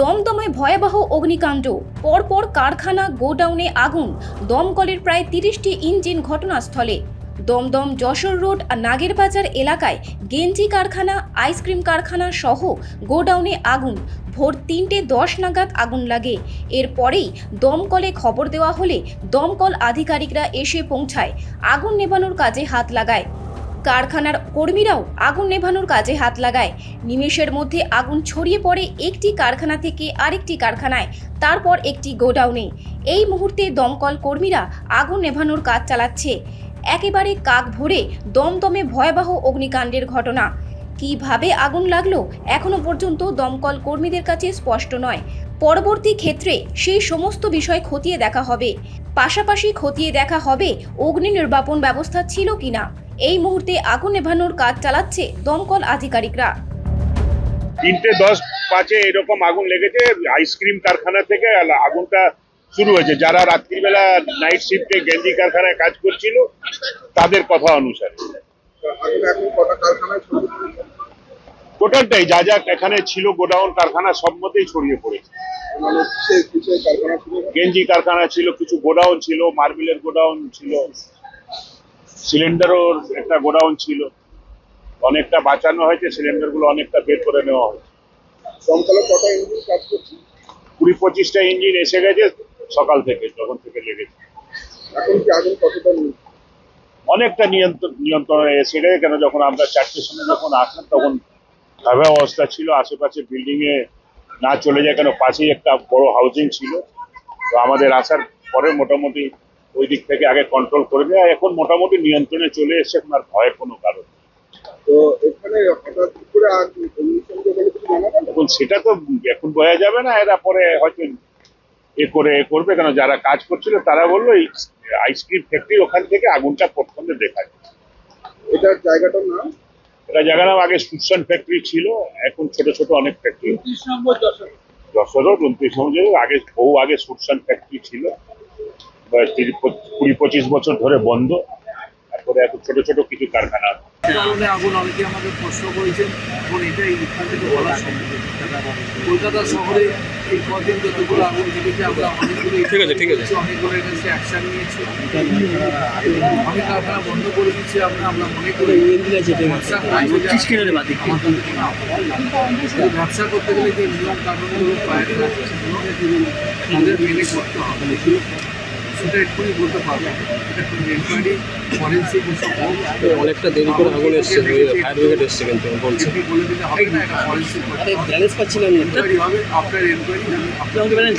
দমদমে ভয়াবহ অগ্নিকাণ্ড। পরপর কারখানা গোডাউনে আগুন। দমকলের প্রায় তিরিশটি ইঞ্জিন ঘটনাস্থলে। দমদম যশোর রোড নাগেরবাজার এলাকায় গেঞ্জি কারখানা, আইসক্রিম কারখানা সহ গোডাউনে আগুন। ভোর তিনটে দশ নাগাদ আগুন লাগে। এরপরেই দমকলে খবর দেওয়া হলে দমকল আধিকারিকরা এসে পৌঁছায়। আগুন নেভানোর কাজে হাত লাগায়। কারখানার কর্মীরাও আগুন নেভানোর কাজে হাত লাগায়। নিমেষের মধ্যে আগুন ছড়িয়ে পড়ে একটি কারখানা থেকে আরেকটি কারখানায়, তারপর একটি গোডাউনে। এই মুহূর্তে দমকল কর্মীরা আগুন নেভানোর কাজ চালাচ্ছে। একেবারে কাক ভরে দমদমে ভয়াবহ অগ্নিকাণ্ডের ঘটনা। কীভাবে আগুন লাগল এখনও পর্যন্ত দমকল কর্মীদের কাছে স্পষ্ট নয়। পরবর্তী ক্ষেত্রে সেই সমস্ত বিষয় খতিয়ে দেখা হবে। পাশাপাশি খতিয়ে দেখা হবে অগ্নি নির্বাপন ব্যবস্থা ছিল কিনা। এই মুহূর্তে আগুন নেভানোর কাজ চালাচ্ছে দমকল আধিকারিকরা। তিনটে দশ পাঁচে এরকম আগুন লেগেছে, আইসক্রিম কারখানা থেকে আগুনটা শুরু হয়েছে। যারা রাত্রিবেলা নাইট শিফটে গেঞ্জি কারখানায় কাজ করছিল, তাদের কথা অনুসারে? টোটালটাই যা যা এখানে ছিল গোডাউন কারখানা সব মতেই ছড়িয়ে পড়েছে। গেঞ্জি কারখানা ছিল, কিছু গোডাউন ছিল, মার্বেলের গোডাউন ছিল। সিলিন্ডারও একটা গোডাউন ছিল। অনেকটা বাঁচানো হয়েছে সিলিন্ডারগুলো অনেকটা বের করে নেওয়া হয়েছে। দমকলে কটা ইঞ্জিন কাজ করছে? কুড়ি পঁচিশটা ইঞ্জিন এসে গেছে সকাল থেকে যখন থেকে লেগেছে। এখন কি আগুন কতটা অনেকটা নিয়ন্ত্রণ নিয়ন্ত্রণে এসে গেছে কেন যখন আমরা চারটের সময় যখন আসলাম তখন ভয়াবহ অবস্থা ছিল আশেপাশে বিল্ডিং এ না চলে যায় কেন পাশেই একটা বড় হাউজিং ছিল। তো আমাদের আসার পরে মোটামুটি ওই দিক থেকে আগে কন্ট্রোল করে দেয় এখন মোটামুটি নিয়ন্ত্রণে চলে এসে এখন আর ভয়ের কোনো কারণ তো এখানে হঠাৎ করে সেটা তো এখন বোঝা যাবে না এরা পরে হয়তো এ করে এ করবে কেন যারা কাজ করছিল তারা বলল এই আইসক্রিম ফ্যাক্টরি ওখান থেকে আগুনটা প্রথমে দেখা যায় এটার জায়গাটার নাম? এটা জায়গার নাম আগে সুশান ফ্যাক্টরি ছিল এখন ছোট ছোট অনেক ফ্যাক্টরি যশোর। উনত্রিশ নম্বর আগে বহু আগে সুরসান ফ্যাক্টরি ছিল। কুড়ি পঁচিশ বছর ধরে বন্ধ। তারপরে এখন ছোট ছোট কিছু কারখানা কারণে আগুন অনেকে আমাকে প্রশ্ন করেছেন এবং এটা এখান থেকে বলা সম্ভব কলকাতা শহরে এই কদিন যতগুলো আগুন লেগেছে আমরা অনেকগুলো ঠিক আছে ঠিক আছে। অনেকগুলো কাছে অ্যাকশন নিয়েছি। অনেক কারখানা বন্ধ করে দিচ্ছি আমরা আমরা মনে করি ব্যবসা করতে গেলে যে নিয়ম কানুনগুলো তাদের মেনে করতে হবে। সেটা এক্ষুনি বলতে পারব। এটা এনকোয়ারি ফরেন্সিক এসব অনেকটা দেরি করে আগুন এসছে ফায়ার ব্রিগেড এসছে কিন্তু বলছে। বলে দিলে হবে না এটা ফরেন্সিক ব্যালেন্স পাচ্ছিলাম না এনকোয়ারি হবে আপনার এনকোয়ারি আপনি আমাকে বলেন